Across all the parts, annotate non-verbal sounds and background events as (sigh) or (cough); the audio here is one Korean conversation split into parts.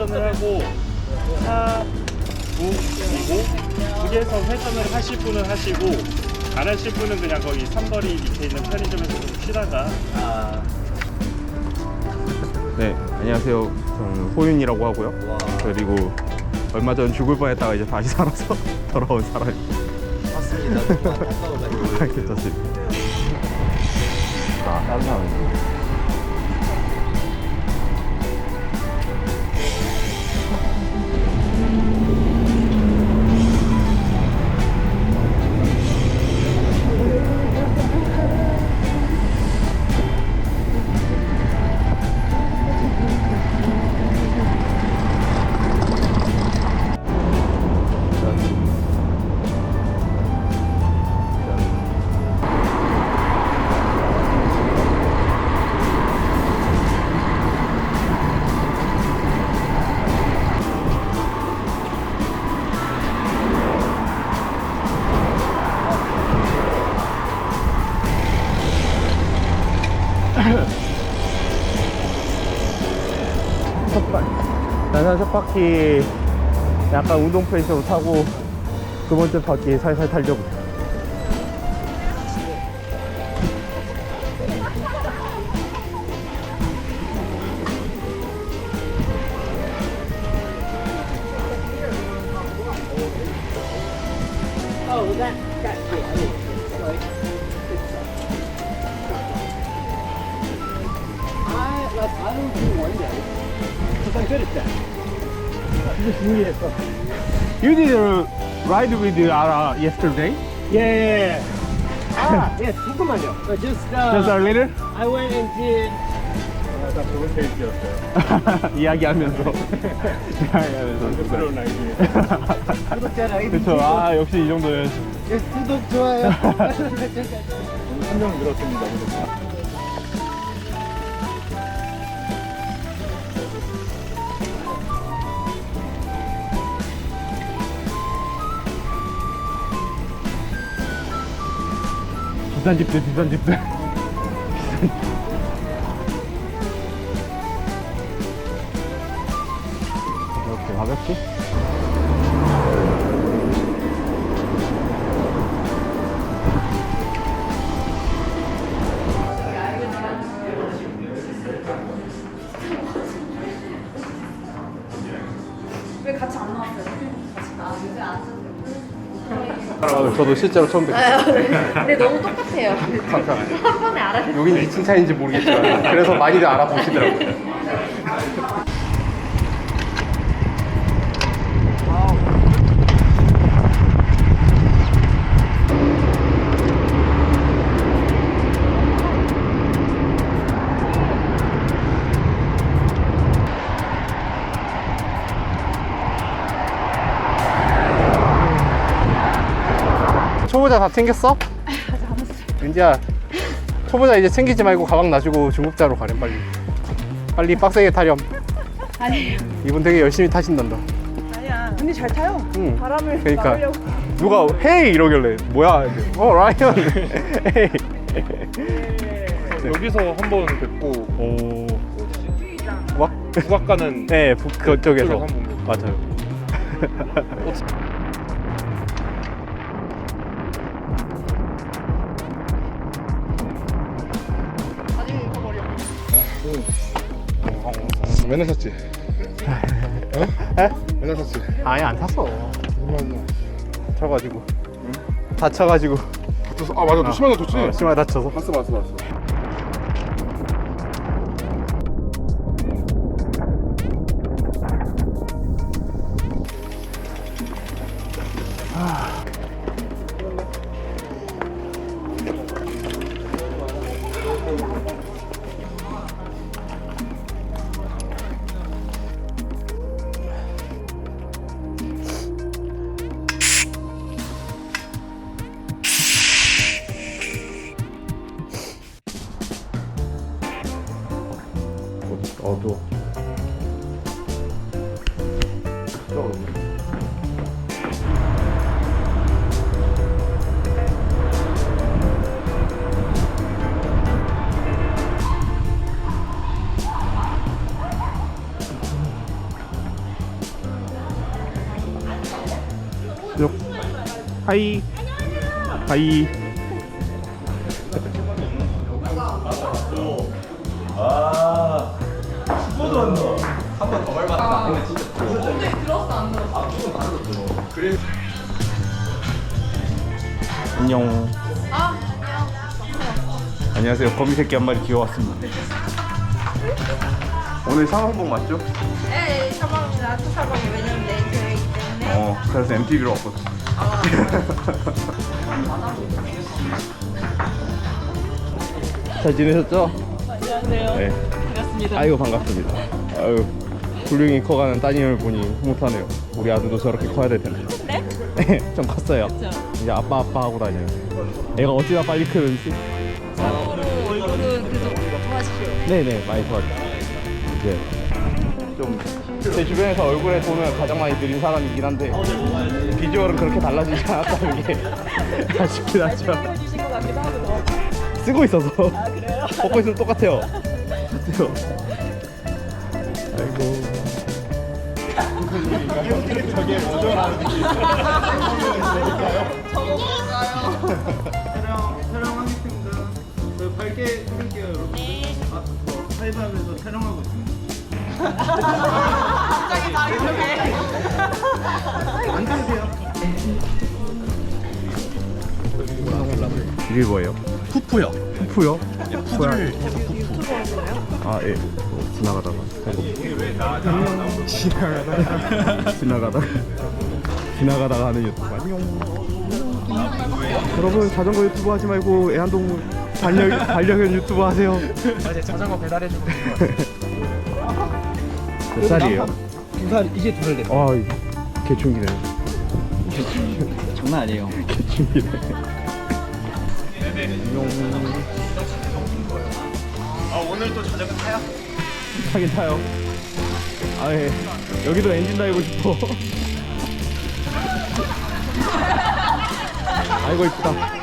회전을 하고 4, 9 그리고 북에서 회전을 하실 분은 하시고 안 하실 분은 그냥 거기 삼거리 밑에 있는 편의점에서 좀 쉬다가 아, 네, 안녕하세요. 저는 호윤이라고 하고요. 그리고 얼마 전 죽을 뻔했다가 이제 다시 살아서 (laughs) 돌아온 사람입니다. 맞습니다. (laughs) 정말 안타까워가지고. 괜찮습니다. 아, 다른 사람이 고. 나는 첫 바퀴 약간 운동 페이스로 타고 두 번째 바퀴 살살 타려고. You did a ride with Ara yesterday? Yeah. ah, yes, 잠깐만요. Uh, just, uh, Just a little? I went and did. 딱 좋은 페이스였어요. 이야기하면서. 이야기하면서. 그쵸. 아, 역시 이 정도는. Yes, 구독, 좋아요. 한명 늘었습니다. 그래서. 비싼 집들, 아, 저도 실제로 처음 뵙겠어요. 근데 너무 똑같아요. (laughs) 감사합니다. 한 번에 알아듣 여기는 칭찬인지 모르겠지만 그래서 많이들 알아보시더라고요. 초보자 다 챙겼어? (laughs) 은지야 초보자 이제 챙기지 말고 가방 놔주고 중급자로 가렴 빨리 빨리 빡세게 타렴 아니에요. 이분 되게 열심히 타신단다 아니야. 언니 잘 타요. 응. 바람을 그러니까 막으려고. 누가 헤이 이러길래 뭐야 이제. 어 라이언 (laughs) 헤이 여기서 한 번 뵙고 오? 막? 국악가는 네 북, 그쪽에서 한번. 맞아요 (laughs) 맨날 샀지? 에? 맨날 샀지? 아예 안 탔어 얼마나? 다쳐가지고 다쳐가지고 다쳤어? 아 맞아 너거 줬지? 어, 심하게 다쳐서 봤어 봤어 봤어 어두워. 하이. 하이. 안녕. 안녕하세요. 거미 새끼 한 마리 귀여웠습니다. 오늘 상황복 맞죠? 네, 사방입니다. 첫 사방이 왜냐면 내일 대회이기 때문에. 어, 그래서 MTV로 왔거든. 잘 지내셨죠? 안녕하세요. 네. 반갑습니다. 아이고 반갑습니다. 아유 굴룡이 커가는 따님을 보니 흐뭇하네요. 우리 아들도 저렇게 커야 될 텐데. 네? 좀 컸어요. 이제 아빠 아빠 하고 다녀요. 애가 어찌나 빨리 크는지. 얼굴은 그래도 좋아하시죠? 네네 많이 도와줘요. 이제 좀제 주변에서 얼굴에 돈을 가장 많이 들인 사람이긴 한데 비주얼은 그렇게 달라지지 않았다는 게 (laughs) 아쉽긴 하죠. 쓰고 있어서. 벗고 (laughs) 있으면 똑같아요. 같아요. (laughs) 아이고. 저게 모자라는 게 촬영하겠습니다. 저 밝게 찍을게요, 여러분. 네. 아, 저 하이브하면서 촬영하고 있습니다. 갑자기 다리 저게. 앉으세요. 이게 뭐예요? 푸푸요. 푸푸요? 푸푸를 아 예. 뭐, 지나가다가 아이고. 지나가다가 지나가다가 지나가다가 하는 유튜브 안녕. 여러분 자전거 유튜브 하지 말고 애완동물 반려 반려견 유튜브 하세요. 아, 자전거 배달해주고 몇 살이에요? 두살 이제 두살 됐어. 아 개충기네. 장난 아니에요. 개충기네. 아 오늘 또 자전거 타요? 타긴 타요. 아 예. 여기도 엔진 달고 싶어. (laughs) 아이고 이쁘다.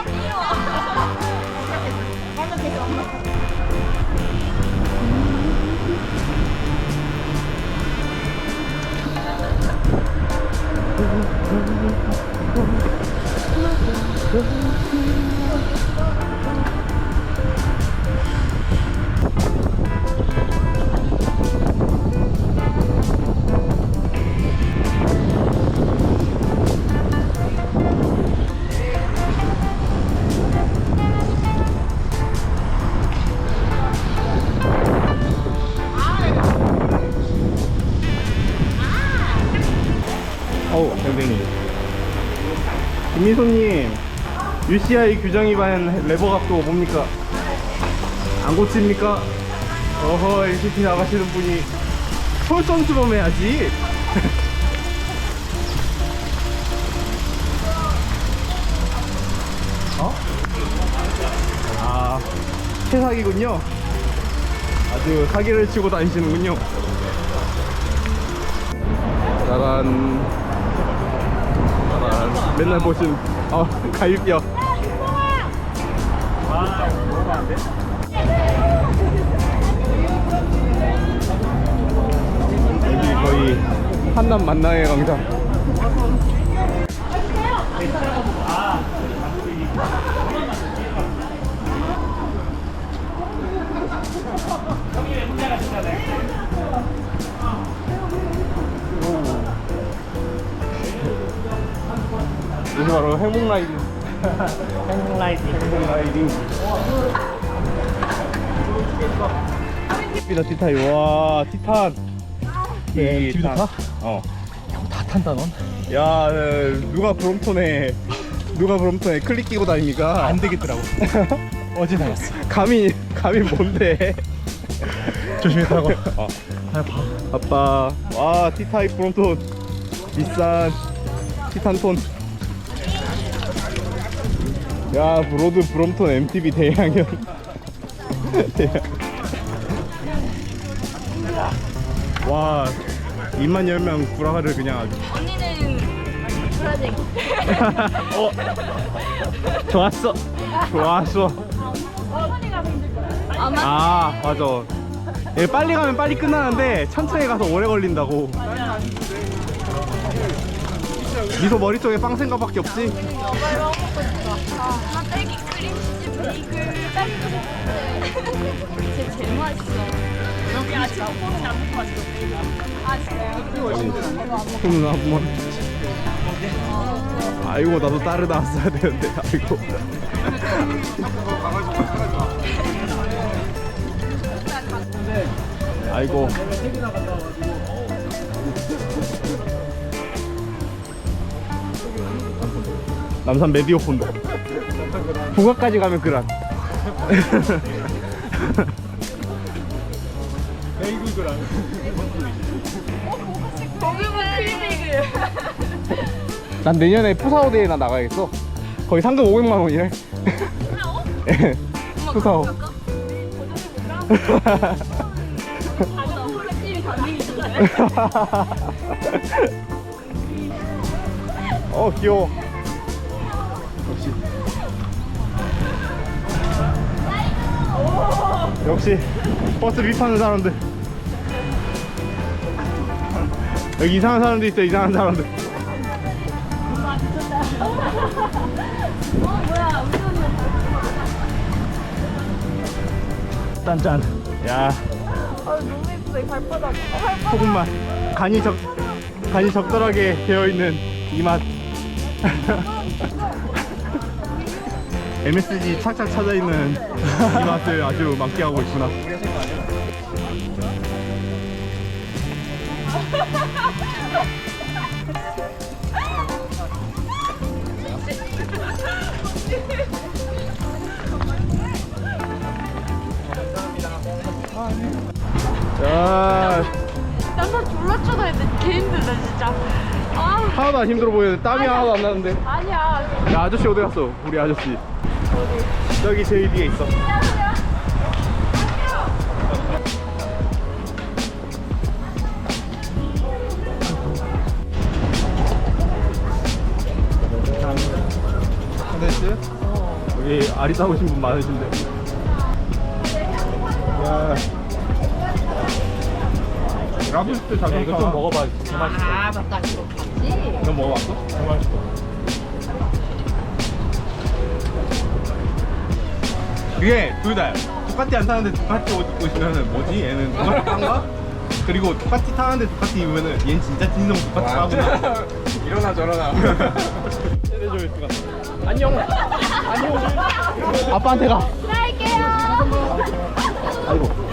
김미소님, UCI 규정 위반 레버 각도 뭡니까? 안 고칩니까? 어허, LCT 나가시는 분이 솔선수범 해야지. (laughs) 어? 아, 최사기군요. 아주 사기를 치고 다니시는군요. 짜란. 맨날 보신 어, 갈비뼈. 여기 거의 한남 만나의 광장. 이 게 바로 행복 라이딩. 행복 라이딩. 행복 라이딩. 티다 티타이 와 티탄. 네, 티탄. 타? 어. 다 탄다 넌? 야 누가 브롬톤에 누가 브롬톤에 클릭 끼고 다닙니까? 안 되겠더라고. (laughs) 어제 다녔어. 감히 감히 뭔데? 조심히 타고. 어. 아빠. 와 티타이 브롬톤 비싼 티탄톤. 야 브로드 브롬톤 MTV 대양현 와 입만 열면 구라를 그냥 아주. 언니는 브라질. 어 좋았어. 좋았어. 아마? 아 맞아. 예, 빨리 가면 빨리 끝나는데 천천히 가서 오래 걸린다고. 미소 머릿속에 빵 생각밖에 없지? 아, 딸기 크림치즈 베이글. 쟤 제일 맛있어. 여기 아직 포는 안 먹고 왔어. 아 진짜요? 한번 아이고 나도 딸을 낳았어야 되는데 아이고 아이고 남산 메디오폰도 북악까지 가면 그란 고기만 크림 베이글. 난 내년에 푸사오 대회 나 나가야겠어. 거기 상금 500만 원이래. 예. (laughs) 푸사오. 홀레집이 단딩이던데. (laughs) 어 귀여워. 역시 버스 립하는 사람들. 여기 이상한 사람도 있어 이상한 사람들. 짠짠. 야. 아 너무 예쁘다 이 발바닥. 조금만 간이 적 간이 적절하게 되어 있는 이 맛. (laughs) MSG 착착 찾아 있는 이 맛을 아주 만끽하고 있구나. 야, 난다 졸라 돼. 개 힘들다 진짜. 아 하나도 안 힘들어 보이는데 땀이 하나도 안 나는데. 아니야. 야 아저씨 어디 갔어? 우리 아저씨. 저기 제일 뒤에 있어. 컨텐츠? 여기 아리 싸우신 분 많으신데. 야. 라브스트 자동차. 이거 좀 먹어봐. 정맛있어 아 맞다 이거 봤지? 너 먹어봤어? 정말 맛있어. 이게 둘다 두카티 안 타는데 두카티 옷 입고 있으면 뭐지? 얘는 두카티 딴가? 그리고 두카티 타는데 두카티 입으면은 얘는 진짜 진성 두카티 타구나. (laughs) 일어나 저러나. 세대 조회수. (laughs) 안녕. 안녕. 아빠한테 가. 갈게요. 아이고.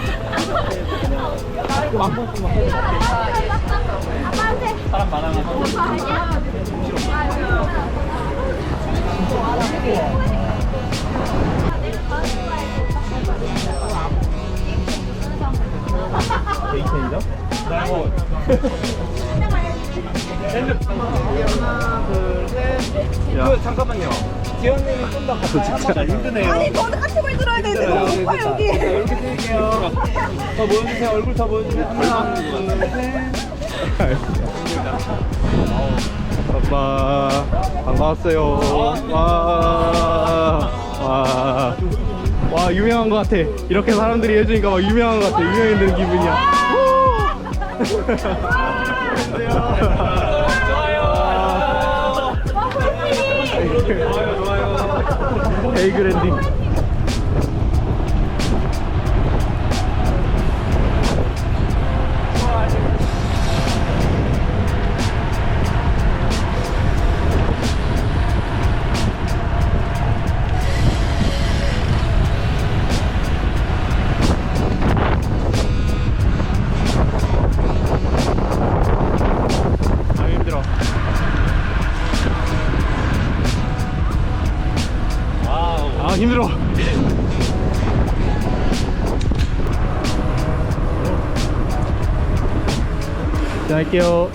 야. 그 잠깐만요. 지현님이 좀더 진짜 힘드네요. 아니 저는 같이 말 들어야 되는데 너무 높아 여기 이렇게 드릴게요. 더 보여주세요. 얼굴 더 보여주세요. 하나, 둘, 셋. 아빠 반가웠어요. 와, 와, 와 유명한 것 같아. 이렇게 사람들이 해주니까 막 유명한 것 같아. 유명해지는 기분이야. 좋아요. 좋아요. 엔딩. 자 할게요.